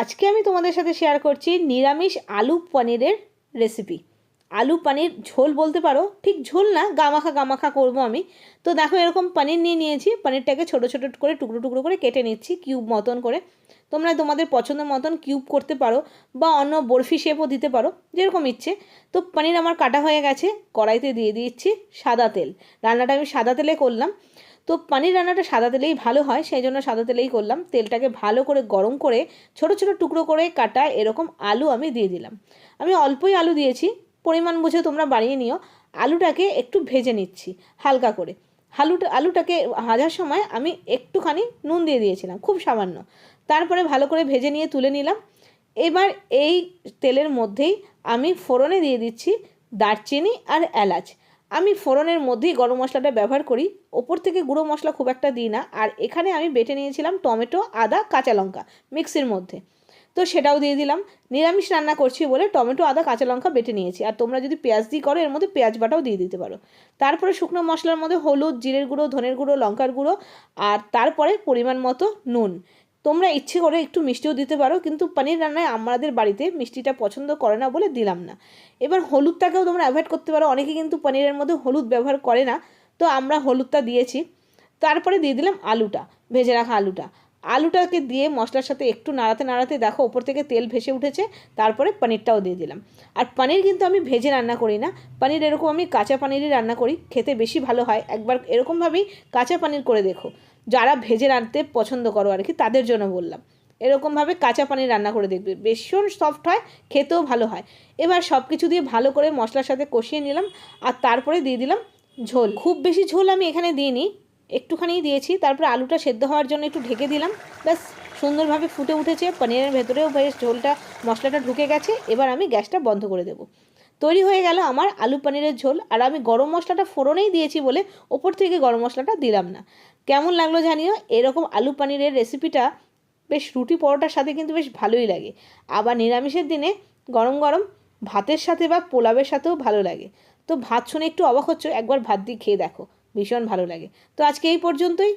আজকে আমি তোমাদের সাথে শেয়ার করছি নিরামিষ আলু পনিরের রেসিপি আলু পনির ঝোল বলতে পারো, ঠিক ঝোল না, গামাখা গামাখা করব আমি। তো দেখো এরকম পনির নিয়ে নিয়েছি, পনিরটাকে ছোটো ছোটো করে, টুকরো টুকরো করে কেটে নিচ্ছি কিউব মতন করে। তোমরা তোমাদের পছন্দ মতন কিউব করতে পারো বা অন্য বরফি শেপও দিতে পারো, যেরকম ইচ্ছে। তো পনির আমার কাটা হয়ে গেছে, কড়াইতে দিয়ে দিচ্ছি সাদা তেল। রান্নাটা আমি সাদা তেলে করলাম। তো পানির রান্নাটা সাদা তেলেই ভালো হয় সেই জন্য সাদা তেলেই করলাম। তেলটাকে ভালো করে গরম করে ছোট ছোট টুকরো করে কাটা এরকম আলু আমি দিয়ে দিলাম। আমি অল্পই আলু দিয়েছি, পরিমাণ বুঝে তোমরা বাড়িয়ে নিও। আলুটাকে একটু ভেজে নিচ্ছি হালকা করে। আলুটা আলুটাকে ভাজার সময় আমি একটুখানি নুন দিয়ে দিয়েছিলাম, খুব সামান্য। তারপরে ভালো করে ভেজে নিয়ে তুলে নিলাম। এবার এই তেলের মধ্যেই আমি ফোড়নে দিয়ে দিচ্ছি দারচিনি আর এলাচ। আমি ফোড়নের মধ্যেই গরম মশলাটা ব্যবহার করি। ওপর থেকে গুঁড়ো মশলা খুব একটা দিই না। আর এখানে আমি বেটে নিয়েছিলাম টমেটো, আদা, কাঁচা লঙ্কা মিক্সির মধ্যে। তো সেটাও দিয়ে দিলাম। নিরামিষ রান্না করছি বলে টমেটো, আদা, কাঁচা লঙ্কা বেটে নিয়েছি। আর তোমরা যদি পেঁয়াজ দিয়ে করো, এর মধ্যে পেঁয়াজ বাটাও দিয়ে দিতে পারো। তারপরে শুকনো মশলার মধ্যে হলুদ, জিরের গুঁড়ো, ধনের গুঁড়ো, লঙ্কার গুঁড়ো আর তারপরে পরিমাণ মতো নুন। তোমরা ইচ্ছে করে একটু মিষ্টিও দিতে পারো, কিন্তু পনির রান্নায় আমাদের বাড়িতে মিষ্টিটা পছন্দ করে না বলে দিলাম না। এবার হলুদটাকেও তোমরা অ্যাভয়েড করতে পারো, অনেকে কিন্তু পনিরের মধ্যে হলুদ ব্যবহার করে না। তো আমরা হলুদটা দিয়েছি, তারপরে দিয়ে দিলাম আলুটা, ভেজে রাখা আলুটা। আলুটাকে দিয়ে মশলার সাথে একটু নাড়াতে নাড়াতে দেখো ওপর থেকে তেল ভেসে উঠেছে, তারপরে পনিরটাও দিয়ে দিলাম। আর পনির কিন্তু আমি ভেজে রান্না করি না, পনির এরকম আমি কাঁচা পনিরই রান্না করি, খেতে বেশি ভালো হয়। একবার এরকমভাবেই কাঁচা পনির করে দেখো। যারা ভেজে রাঁধতে পছন্দ করো আর কি, তাদের জন্য বললাম। এরকমভাবে কাঁচা পানির রান্না করে দেখবে। ভীষণ সফট হয়, খেতেও ভালো হয়। এবার সব কিছু দিয়ে ভালো করে মশলার সাথে কষিয়ে নিলাম আর তারপরে দিয়ে দিলাম ঝোল। খুব বেশি ঝোল আমি এখানে দিইনি, একটুখানি দিয়েছি। তারপরে আলুটা সেদ্ধ হওয়ার জন্য একটু ঢেকে দিলাম। ব্যাস, সুন্দরভাবে ফুটে উঠেছে। পনিরের ভেতরেও বেশ ঝোলটা, মশলাটা ঢুকে গেছে। এবার আমি গ্যাসটা বন্ধ করে দেবো। তৈরি হয়ে গেল আমার আলু পনিরের ঝোল। আর আমি গরম মশলাটা ফোড়নেই দিয়েছি বলে ওপর থেকে গরম মশলাটা দিলাম না। কেমন লাগল জানিও? এরকম আলু পনিরের রেসিপিটা বেশ রুটি পরোটার সাথে কিন্তু বেশ ভালোই লাগে। আবার নিরামিষের দিনে গরম গরম ভাতের সাথে বা পোলাবের সাথেও ভালো লাগে। তো ভাত শুনে একটু অবাক হচ্ছ, একবার ভাত দিয়ে খেয়ে দেখো। ভীষণ ভালো লাগে। তো আজকে এই পর্যন্তই।